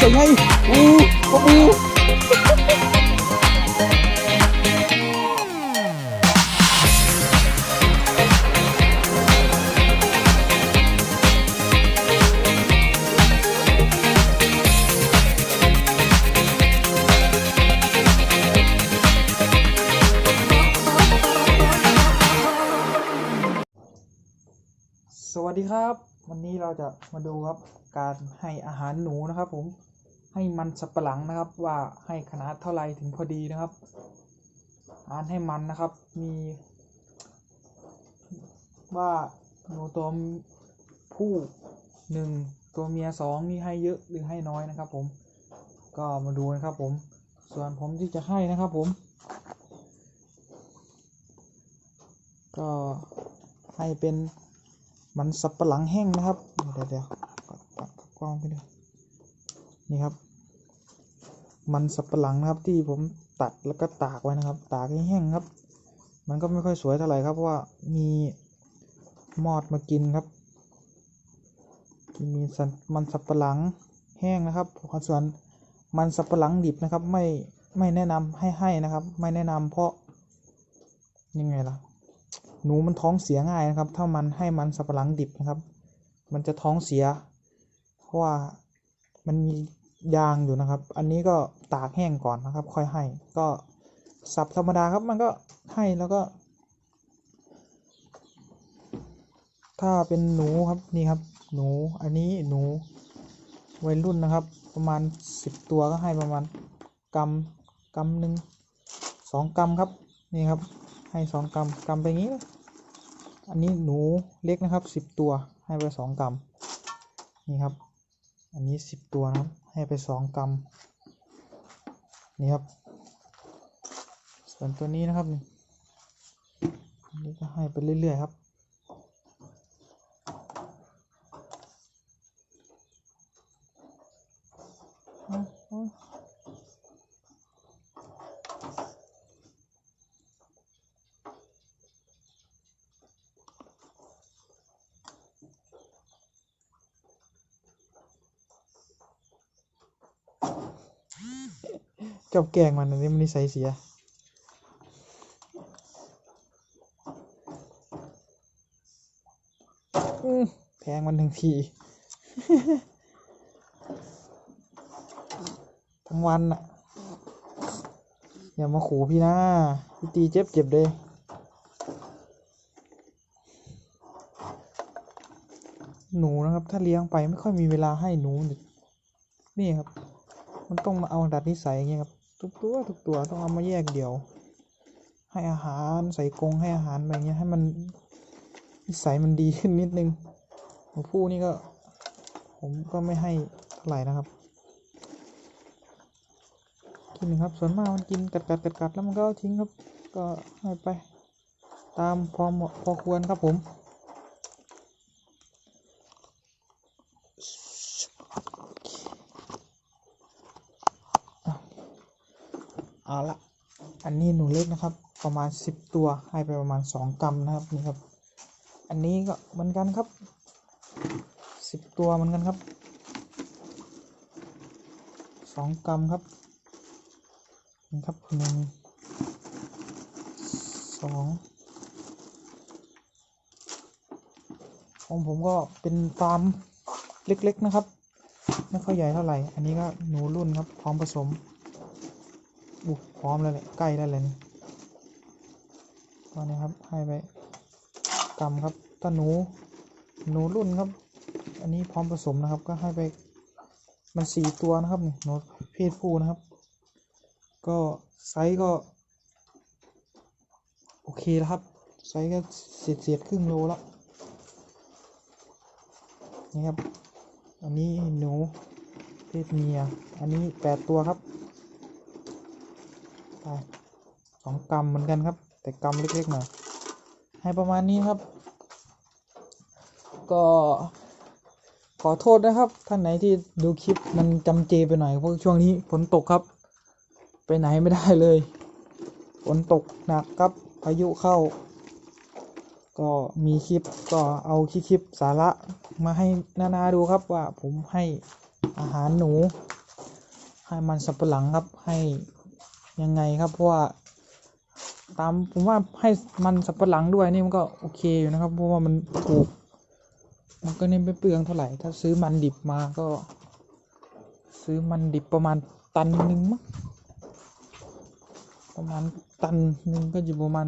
อู้ใส่ไงอู้ปะปูสวัสดีครับ วันนี้เราจะมาดูครับการให้อาหารหนูนะครับผม ให้มันสับปะหลังนะครับ ว่าให้ขนาดเท่าไรถึงพอดีนะครับอาหารให้มันนะครับ มี ว่าหนูตัวผู้หนึ่งตัวเมียสองนี่ให้เยอะหรือให้น้อยนะครับ ผม ก็มาดูนะครับ ผม ส่วนผมที่จะให้นะครับ ผม ก็ให้เป็นมันสับปะหลังแห้งนะครับ เดี๋ยวเดี๋ยวปัดปัดกล้องไปดู นี่ครับ มันสับปะหลังนะครับที่ผมตัดแล้วก็ตากไว้นะครับ ตากให้แห้งครับ มันก็ไม่ค่อยสวยเท่าไหร่ครับเพราะว่ามีมอดมากินครับ มีสันมันสับปะหลังแห้งนะครับส่วนมันสับปะหลังดิบนะครับ ไม่ไม่แนะนำให้ให้นะครับ ไม่แนะนำเพราะยังไงล่ะ หนูมันท้องเสียง่ายนะครับ ถ้ามันให้มันสับปะหลังดิบนะครับ มันจะท้องเสีย เพราะว่ามันมี ยางอยู่นะครับ อันนี้ก็ตากแห้งก่อนนะครับ ค่อยให้ ก็สับธรรมดาครับมันก็ให้แล้วก็ ถ้าเป็นหนูครับนี่ครับ หนูอันนี้หนูวัยรุ่นนะครับ ประมาณสิบตัวก็ให้ประมาณกำกำหนึ่งสองกำครับนี่ครับ ให้สองกำกำไปงนี้ อันนี้หนูเล็กนะครับสิบตัวให้ไปสองกำนี่ครับ อันนี้สิบตัวนะครับ ให้ไปสองกำนี่ครับ ส่วนตัวนี้นะครับนี่นี่ก็ให้ไปเรื่อยๆครับ เจ้าแกล้งมันอันนี้มันนิสัยเสียอื้อแทงมันทั้งที ทั้งวันน่ะอย่ามาขู่พี่นะพี่ตีเจ็บเจ็บเลยหนูนะครับ ถ้าเลี้ยงไปไม่ค่อยมีเวลาให้หนู นี่นี่ครับ มันต้องมาเอาดัดนิสัยอย่างเงี้ยครับ ทุกตัวทุกตัวต้องเอามาแยกเดี่ยว ให้อาหารใส่กรงให้อาหารอะไรเงี้ยให้มันนิสัยมันดีขึ้นนิดนึงหนูผู้นี่ก็ ผมก็ไม่ให้เท่าไหร่นะครับกินครับส่วนมากมันกินกัดกัดกัดกัดแล้วมันก็ทิ้งครับก็ให้ไป ตามพอเหมาะพอควรครับผม เอาละอันนี้หนูเล็กนะครับ ประมาณสิบตัวให้ไปประมาณสองกรัมนะครับนี่ครับ อันนี้ก็เหมือนกันครับสิบตัวเหมือนกันครับสองกรัมครับนี่ครับหนึ่งสองของผมก็เป็นฟาร์มเล็กๆนะครับ ไม่ค่อยใหญ่เท่าไหร่ อันนี้ก็หนูรุ่นครับพร้อมผสม พร้อมแล้วแหละใกล้แล้วแหละนี่ตอนนี้ครับให้ไปกำครับถ้าหนูหนูรุ่นครับ อันนี้พร้อมผสมนะครับ ก็ให้ไปมันสี่ตัวนะครับนี่หนูเพศผู้นะครับ ก็ไซส์ก็ โอเคแล้วครับไซส์ก็เสียดเสียดครึ่งโลแล้วนี่ครับ อันนี้หนูเพศเมีย อันนี้แปดตัวครับ ไปสองกรัมเหมือนกันครับ แต่กรัมเล็กๆหน่อยให้ประมาณนี้ครับ ก็ขอโทษนะครับ ท่านไหนที่ดูคลิปมันจำเจไปหน่อยเพราะช่วงนี้ฝนตกครับ ไปไหนไม่ได้เลยฝนตกหนักครับพายุเข้า ก็มีคลิปก็เอาคลิปคลิปสาระมาให้นานาดูครับว่าผมให้อาหารหนู ให้มันสับปะหลังครับให้ ยังไงครับเพราะว่าตามผมว่าให้มันสับปะหลังด้วยนี่มันก็โอเคอยู่นะครับ เพราะว่ามันถูก มันก็นี่ไม่เปลืองเท่าไหร่ ถ้าซื้อมันดิบมาก็ ซื้อมันดิบประมาณตันหนึ่งมั้งประมาณตันหนึ่งก็อยู่ประมาณ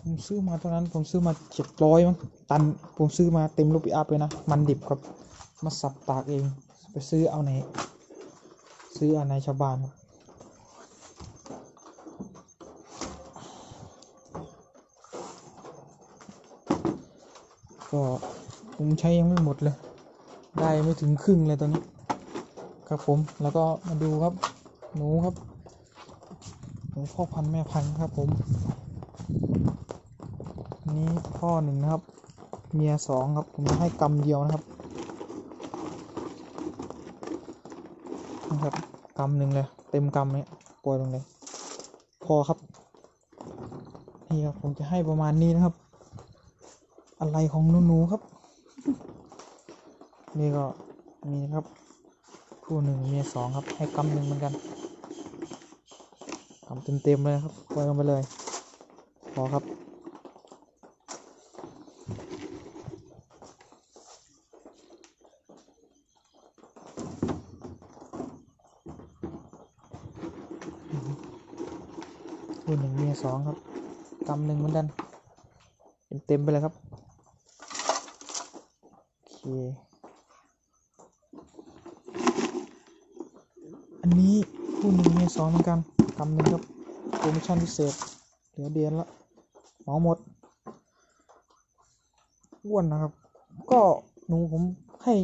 ผมซื้อมาตอนนั้นผมซื้อมาเจ็ดร้อยมั้งตันผมซื้อมาเต็มรถปิกอัพเลยนะ มันดิบครับ มาสับตากเอง ไปซื้อเอาไหน ซื้ออาไหนชาวบ้านครับก็ผมใช้ยังไม่หมดเลย ได้ไม่ถึงครึ่งเลยตอนนี้ ครับผมแล้วก็มาดูครับ หนูครับ หนูพ่อพันธุ์แม่พันธุ์ครับผม นี้พ่อหนึ่งนะครับ เมียสองครับ ผมจะให้กำเดียวนะครับนะครับ กำหนึ่งเลย เต็มกำเนี่ยปล่อยลงเลย พอครับ นี่ครับผมจะให้ประมาณนี้นะครับ อะไรของหนูๆครับ นี่ก็มีนะครับ คู่หนึ่งเมียสองครับ ให้กำหนึ่งเหมือนกันกำเต็มๆเลยครับปล่อยลงไปเลย พอครับ คู่หนึ่งเมียสองครับกำหนึ่งเหมือนกันเต็มไปเลยครับโอเคอันนี้คู่หนึ่งเมียสองเหมือนกันกำหนึ่งครับโปรโมชั่นพิเศษเหลือเดือนละเหมาหมดอ้วนนะครับ ก็หนูผมให้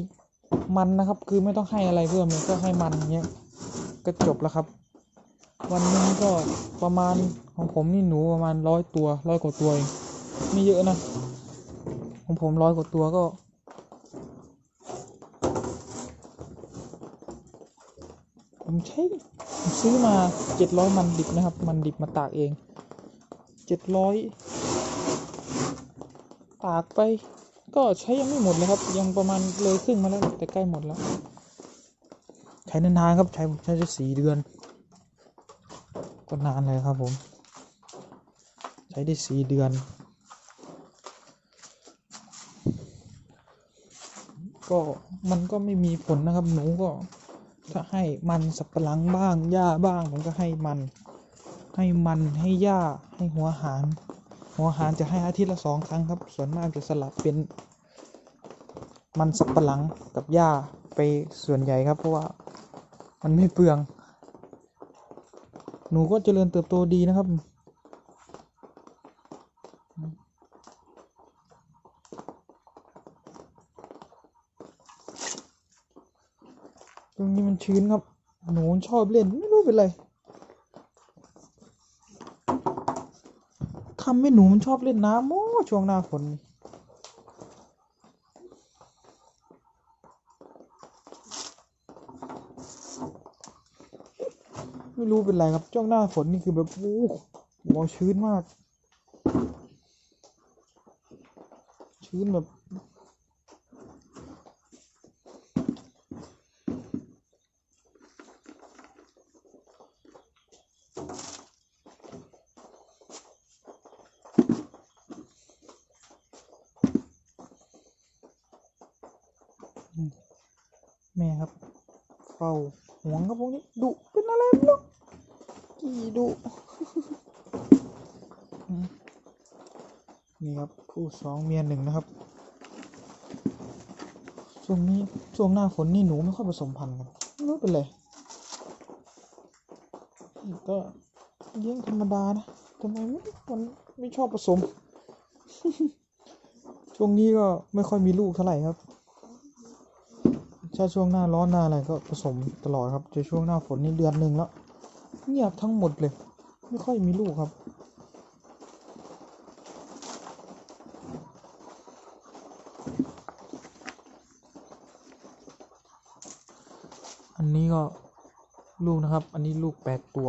มันนะครับ คือไม่ต้องให้อะไรเพิ่มเลยก็ให้มันอย่างเงี้ยก็จบแล้วครับ วันนึงก็ประมาณของผมนี่หนูประมาณร้อยตัวร้อยกว่าตัวเองไม่เยอะนะของผมร้อยกว่าตัวก็ผมใช้ผมซื้อมาเจ็ดร้อยมันดิบนะครับ มันดิบมาตากเองเจ็ดร้อยตากไป ก็ใช้ยังไม่หมดเลยครับ ยังประมาณเลยครึ่งมาแล้วแต่ใกล้หมดแล้ว ใช้นานๆครับใช้ผมใช้สี่เดือน็นานเลยครับผม ใช้ได้สี่เดือน ก็มันก็ไม่มีผลนะครับ หนูก็ถ้าให้มันสับปะหลังบ้างหญ้าบ้างผมก็ให้มัน ให้มันให้หญ้าให้หัวหาร หัวหารจะให้อาทิตย์ละสองครั้งครับ ส่วนมากจะสลับเป็นมันสับปะหลังกับหญ้าไปส่วนใหญ่ครับ เพราะว่ามันไม่เปลือง หนูก็เจริญเติบโตดีนะครับ ตรงนี้มันชื้นครับ หนูชอบเล่นไม่รู้เป็นไรทำให้หนูมันชอบเล่นน้ำโอ้ช่วงหน้าฝนนี่ ไม่รู้เป็นไรครับช่วงหน้าฝนนี่คือแบบโอ้หัวชื้นมาก ชื้นแบบแม่ครับเฝ้า ห่วงครับพวกนี้ดุเป็นอะไรไม่รู้กี่ดุนี่ครับคู่สองเมียหนึ่งนะครับช่วงนี้ช่วงหน้าฝนนี่หนูไม่ค่อยผสมพันธุ์กันไม่รู้เป็นไรก็เลี้ยงธรรมดานะทำไมไม่มันไม่ชอบผสม ช่วงนี้ก็ไม่ค่อยมีลูกเท่าไหร่ครับ ถ้าช่วงหน้าร้อนหน้าอะไรก็ผสมตลอดครับจะช่วงหน้าฝนนี่เดือนหนึ่งแล้วเงียบทั้งหมดเลย ไม่ค่อยมีลูกครับอันนี้ก็ลูกนะครับ อันนี้ลูกแปดตัว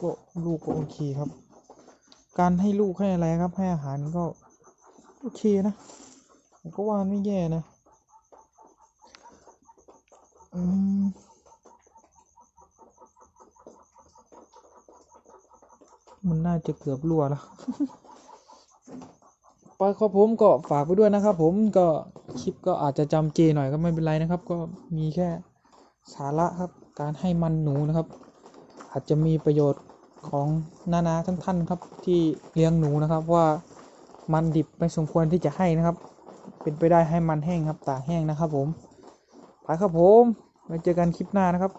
ก็ลูกก็โอเคครับ การให้ลูกให้อะไรครับให้อาหารก็โอเคนะผมก็ว่าไม่แย่นะ อืมมันน่าจะเกือบรั่วแล้วไปครับผมก็ฝากไปด้วยนะครับผมก็คลิปก็อาจจะจำเจหน่อยก็ไม่เป็นไรนะครับ ก็มีแค่สาระครับ การให้มันหนูนะครับ อาจจะมีประโยชน์ของนานาท่านท่านครับ ที่เลี้ยงหนูนะครับ ว่ามันดิบไม่สมควรที่จะให้นะครับ เป็นไปได้ให้มันแห้งครับตากแห้งนะครับผมไปครับผม ไว้เจอกันคลิปหน้านะครับ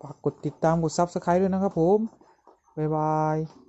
ฝากกดติดตามกด subscribe ด้วยนะครับผม บ๊ายบาย